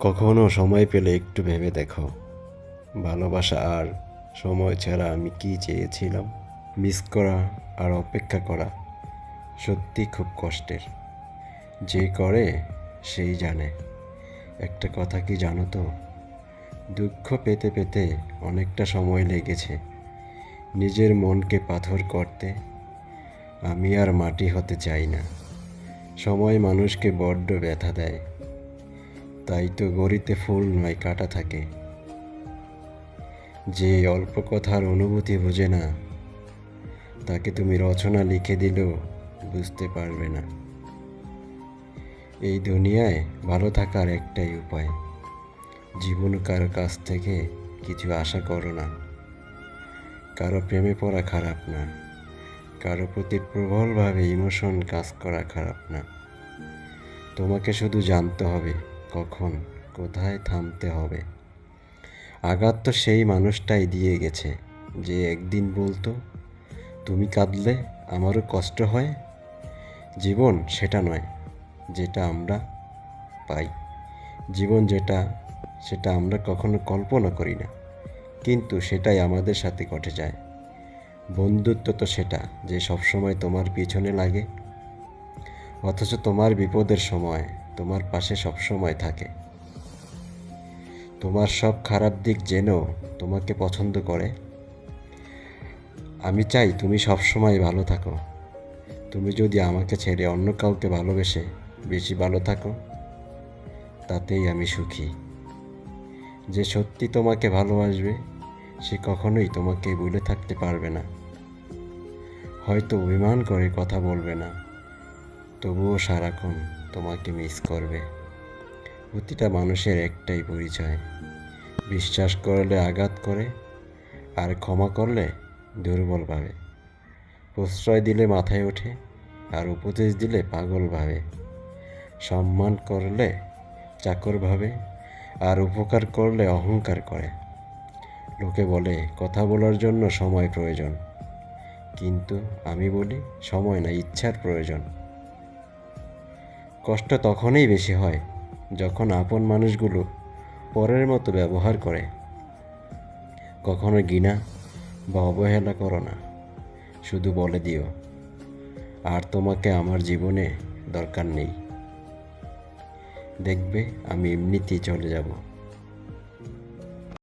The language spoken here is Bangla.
কখনো সময় পেলে একটু ভেবে দেখো। ভালোবাসা আর সময় ছাড়া আমি কি চেয়েছিলাম? মিস করা আর অপেক্ষা করা সত্যি খুব কষ্টের। যে করে, সেই জানে। একটা কথা কি জানো তো? দুঃখ পেতে পেতে অনেকটা সময় লেগেছে। নিজের মনকে পাথর করতে আমি আর মাটি হতে চাই না। সময় মানুষকে বড্ড ব্যথা দেয়। তাই তো গড়িতে ফুল নয়, কাটা থাকে। যে অল্প কথার অনুভূতি বোঝে না, তাকে তুমি রচনা লিখে দিলেও বুঝতে পারবে না। এই দুনিয়ায় ভালো থাকার একটাই উপায়, জীবন কারও কাছ থেকে কিছু আশা করো না। কারও প্রেমে পড়া খারাপ না, কারও প্রতি প্রবলভাবে ইমোশন কাজ করা খারাপ না। তোমাকে শুধু জানতে হবে কখন কোথায় থামতে হবে? আঘাত তো সেই মানুষটাই দিয়ে গেছে যে একদিন বলতো, তুমি কাঁদলে আমারও কষ্ট হয়? জীবন সেটা নয় যেটা আমরা পাই। জীবন যেটা, সেটা আমরা কখনো কল্পনা করি না, কিন্তু সেটাই আমাদের সাথে ঘটে যায়। বন্ধুত্ব তো সেটা যে সবসময় তোমার পিছনে লাগে। অথচ তোমার বিপদের সময় তোমার পাশে সবসময় থাকে। তোমার সব খারাপ দিক জেনেও তোমাকে পছন্দ করে। আমি চাই তুমি সবসময় ভালো থাকো। তুমি যদি আমাকে ছেড়ে অন্য কাউকে ভালোবেসে বেশি ভালো থাকো, তাতেই আমি সুখী। যে সত্যি তোমাকে ভালোবাসবে, সে কখনোই তোমাকে ভুলে থাকতে পারবে না। হয়তো অভিমান করে কথা বলবে না। তবুও সারাক্ষণ তোমাকে মিস করবে। প্রতিটা মানুষের একটাই পরিচয়। বিশ্বাস করলে আঘাত করে, আর ক্ষমা করলে দুর্বল ভাবে। প্রশ্রয় দিলে মাথায় ওঠে, আর উপদেশ দিলে পাগল ভাবে। সম্মান করলে চাকর ভাবে, আর উপকার করলে অহংকার করে। লোকে বলে, কথা বলার জন্য সময় প্রয়োজন। কিন্তু আমি বলি, সময় না, ইচ্ছার প্রয়োজন। কষ্ট তখনই বেশি হয় যখন আপন মানুষগুলো পরের মতো ব্যবহার করে। কখনো গিনা বা অবহেলা করো না, শুধু বলে দিও, আর তোমাকে আমার জীবনে দরকার নেই। দেখবে আমি এমনিতেই চলে যাব।